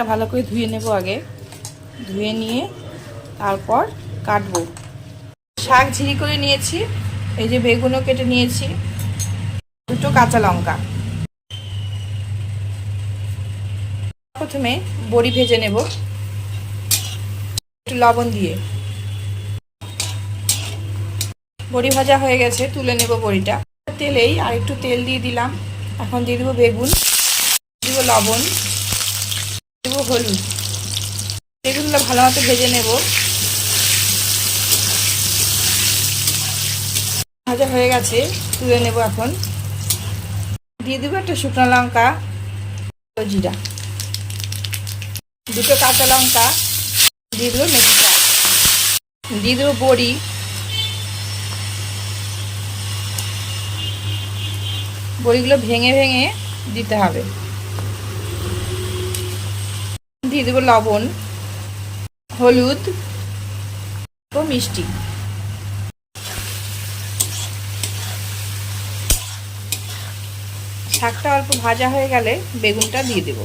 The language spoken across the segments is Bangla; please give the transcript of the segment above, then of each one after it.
শাকটা ভালো করে ধুয়ে নেব আগে। ধুয়ে নিয়ে তারপর কাটবো। শাক ঝিরি করে নিয়েছি, এই যে বেগুনও কেটে নিয়েছি, দুটো কাঁচা লঙ্কা। প্রথমে বড়ি ভেজে নেব, একটু লবণ দিয়ে। বড়ি ভাজা হয়ে গেছে, তুলে নেব বড়িটা। তেলেই আর একটু তেল দিয়ে দিলাম। এখন দিয়ে দেবো বেগুন দিব লবণ। দেব হলুদ। বেগুনগুলো ভালো মতো ভেজে নেব। ভাজা হয়ে গেছে, তুলে নেব এখন। দিয়ে দেবো একটা শুকনো লঙ্কা জিরা। দুটো কাঁচা লঙ্কা, দিয়ে দেবো মেথি শাক দিয়ে দেবো বড়ি। বড়িগুলো ভেঙে ভেঙে দিতে হবে। দিয়ে দেবো লবণ, হলুদ ও মিষ্টি। শাকটা অল্প ভাজা হয়ে গেলে বেগুনটা দিয়ে দেব।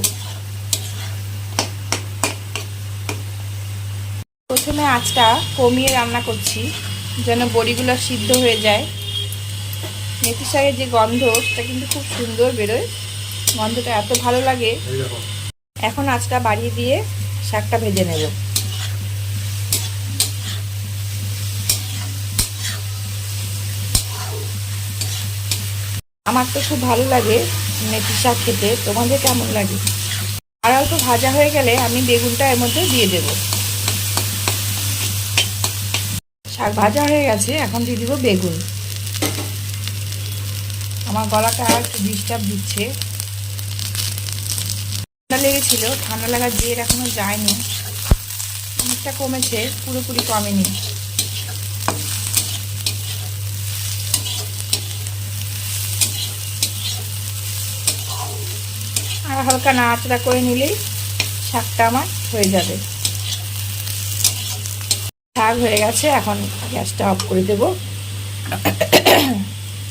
প্রথমে আঁচটা কমিয়ে রান্না করছি, যেন বড়িগুলো সিদ্ধ হয়ে যায়। মেথি শাকের যে গন্ধ, সেটা কিন্তু খুব সুন্দর বেরোয়। গন্ধটা এত ভালো লাগে। এখন আঁচটা বাড়িয়ে দিয়ে শাকটা ভেজে নেব। আমার তো খুব ভালো লাগে মেথি শাক খেতে। তোমাদের কেমন লাগে? আর অল্প ভাজা হয়ে গেলে আমি বেগুনটা এর মধ্যে দিয়ে দেব। শাক ভাজা হয়ে গেছে, এখন দিয়ে দিব বেগুন। আমার গলাটা আর একটু ডিস্টার্ব দিচ্ছে। লেগেছিল, ঠান্ডা লাগার জের এখনও যায়নি। অনেকটা কমেছে, পুরোপুরি কমেনি। আর হালকা নাড়াচাড়া করে নিলেই শাকটা আমার হয়ে যাবে। শাক হয়ে গেছে, এখন গ্যাসটা অফ করে দেব।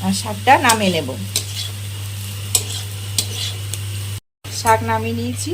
আর শাকটা নামিয়ে নেব। শাক নামিয়ে নিয়েছি।